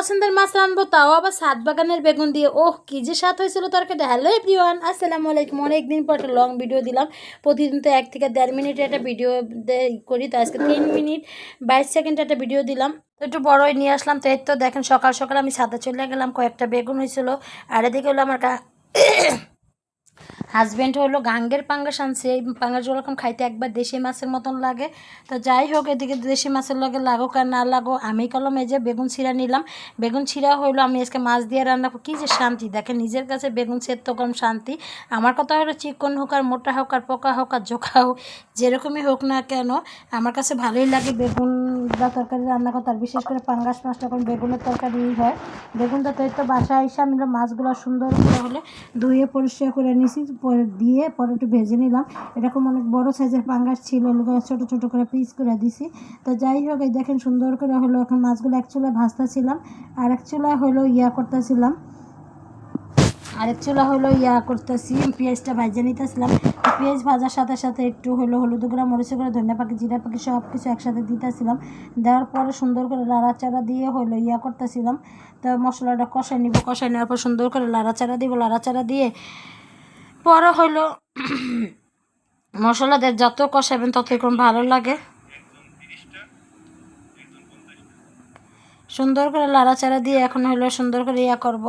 পছন্দের মাছ রানবো তাও আবার সাত বাগানের বেগুন দিয়ে। ওহ, কি যে সাত হয়েছিল তরকারিটা হ্যালো এভরিওয়ান আসসালামু আলাইকুম। অনেকদিন পর একটা লং ভিডিও দিলাম। প্রতিদিন তো এক থেকে দেড় মিনিটে একটা ভিডিও করি, তো আজকে তিন মিনিট বাইশ সেকেন্ডে একটা ভিডিও দিলাম। তো একটু বড়ই নিয়ে আসলাম। তো এই তো দেখেন, সকাল সকাল আমি সাদা চলে গেলাম, কয়েকটা বেগুন হয়েছিল। আর এদিকে হলো আমার হাজব্যান্ড হলো গাঙ্গের পাঙ্গাস আনছে এই পাঙ্গাস যেরকম খাইতে একবার দেশি মাছের মতন লাগে। তো যাই হোক, এদিকে দেশি মাছের লগে লাগুক আর না লাগো আমি কলম এই যে বেগুন ছিঁড়া নিলাম। বেগুন ছিঁড়া হইল, আমি আজকে মাছ দিয়ে রান্না কী যে শান্তি। দেখেন নিজের কাছে বেগুন সেদ্ধ কম শান্তি। আমার কথা হলো চিকন হোক আর মোটা হোক আর পোকা হোক আর জোকা হোক, যেরকমই হোক না কেন, আমার কাছে ভালোই লাগে বেগুন বা তরকারি রান্না করতে, আর বিশেষ করে পাঙ্গাস মাছটা এখন বেগুনের তরকারি হয়। বেগুনটা তো তো বাসায় এসে আমি মাছগুলো সুন্দর করে হলে ধুয়ে পরিষ্কার করে নিছি, পরে দিয়ে পরে একটু ভেজে নিলাম। এরকম অনেক বড় সাইজের পাঙ্গাস ছিল ছোটো ছোটো করে পিস করে দিছি। তো যাই হোক, এই দেখেন সুন্দর করে হলো এখন মাছগুলো এক চুলায় ভাজতেছিলাম, আর এক চুলা হলো ইয়া করতেছিলাম। আরেক চুলা হলো ইয়া করতেছি, পেঁয়াজটা ভাজে নিতেছিলাম। পেঁয়াজ ভাজার সাথে সাথে একটু হলো হলুদ গুঁড়া মরিচ গুঁড়া, ধনিয়া পাখি জিরা পাখি সব কিছু একসাথে দিতেছিলাম। দেওয়ার পরে সুন্দর করে লাড়াচাড়া দিয়ে হলো ইয়া করতেছিলাম। তো মশলাটা কষাই নিব। কষাই নেওয়ার পর সুন্দর করে লাড়াচাড়া দিব। লাড়াচাড়া দিয়ে পরে হলো মশলা দিয়ে যত কষাবেন ততই কম ভালো লাগে। সুন্দর করে লাড়াচাড়া দিয়ে এখন হলো সুন্দর করে ইয়া করব।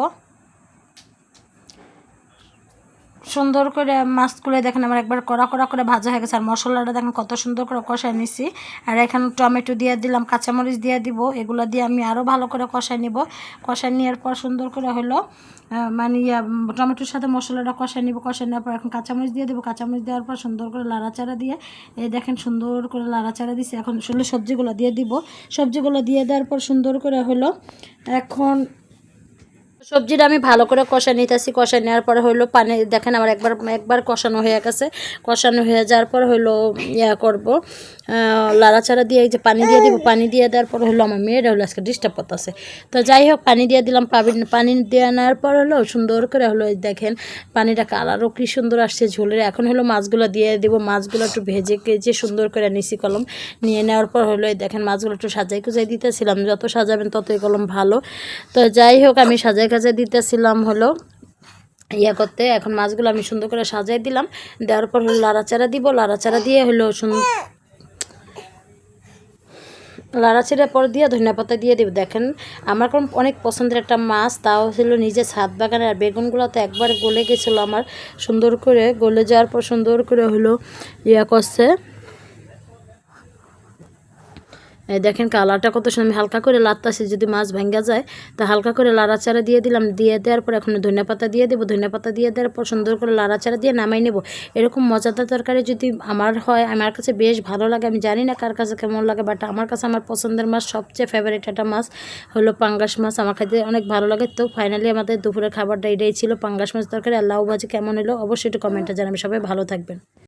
সুন্দর করে মাছগুলো দেখেন, আমার একবার কড়া কড়া করে ভাজা হয়ে গেছে। আর মশলাটা দেখেন, কত সুন্দর করে কষায় নিছি। আর এখানে টমেটো দিয়ে দিলাম, কাঁচামরিচ দিয়ে দিব। এগুলো দিয়ে আমি আরও ভালো করে কষায় নিব। কষায় নেওয়ার পর সুন্দর করে হলো মানে ইয়া, টমেটোর সাথে মশলাটা কষায় নিব। কষায় নেওয়ার পর এখন কাঁচামরিচ দিয়ে দেবো। কাঁচামরিচ দেওয়ার পর সুন্দর করে লাড়াচাড়া দিয়ে, এই দেখেন সুন্দর করে লাড়াচাড়া দিছি। এখন শুধু সবজিগুলো দিয়ে দিব। সবজিগুলো দিয়ে দেওয়ার পর সুন্দর করে হলো, এখন সবজিটা আমি ভালো করে কষা নিতেছি কষা নেওয়ার পরে হইল পানি, দেখেন আমার একবার একবার কষানো হয়ে গেছে। কষানো হয়ে যাওয়ার পর হইল ইয়া করব। লাড়াচাড়া দিয়ে যে পানি দিয়ে দিব, পানি দিয়ে দেওয়ার পর হলো আমার মেয়েরা হলো আজকে ডিস্টার্ব করতেছে। তো যাই হোক, পানি দিয়ে দিলাম পানি দিয়ে নেওয়ার পর হলো সুন্দর করে হলো দেখেন পানিটা কালারও কি সুন্দর আসছে ঝোলের। এখন হলো মাছগুলো দিয়ে দিব, মাছগুলো একটু ভেজে কেজে সুন্দর করে নিছি কলম নিয়ে নেওয়ার পর হলো দেখেন মাছগুলো একটু সাজাই কুজাই দিতেছিলাম, যত সাজাবেন ততই কলম ভালো। তো যাই হোক, আমি সাজাই কাজে দিতেছিলাম হলো ইয়া করতে, এখন মাছগুলো আমি সুন্দর করে সাজাই দিলাম। দেওয়ার পর হলো লাড়াচাড়া দিব, লাড়াচাড়া দিয়ে হলো সুন্দর লাড়াচাড়া পর দিয়ে ধনিয়া পাতা দিয়ে দেব। দেখেন, আমার কোন অনেক পছন্দের একটা মাছ, তাও ছিল নিজে ছাদ বাগানে আর বেগুনগুলো তো একবার গলে গেছিল আমার। সুন্দর করে গলে যাওয়ার পর সুন্দর করে হলো ইয়া করছে। দেখেন কালারটা কত সুন্দর হালকা করে লাত্তাছি যদি মাছ ভেঙ্গা যায়, তা হালকা করে লাড়াচাড়া দিয়ে দিলাম, দিয়ে দেওয়ার পর এখন ধনিয়া পাতা দিয়ে দেবো, ধনিয়া পাতা দিয়ে দেওয়ার পর সুন্দর করে লাড়াচাড়া দিয়ে নামাই নেব। এরকম মজাদার তরকারি যদি আমার হয়, আমার কাছে বেশ ভালো লাগে, আমি জানি না কার কাছে কেমন লাগে বাট আমার কাছে আমার পছন্দের মাছ, সবচেয়ে ফেভারিট একটা মাছ হলো পাঙ্গাস মাছ, আমার খাইতে অনেক ভালো লাগে। তো ফাইনালি আমাদের দুপুরের খাবারটা এটাই ছিল, পাঙ্গাস মাছ তরকারি আর লাউ ভাজি কেমন হলো, অবশ্যই একটু কমেন্টে জানাবেন, সবাই ভালো থাকবেন।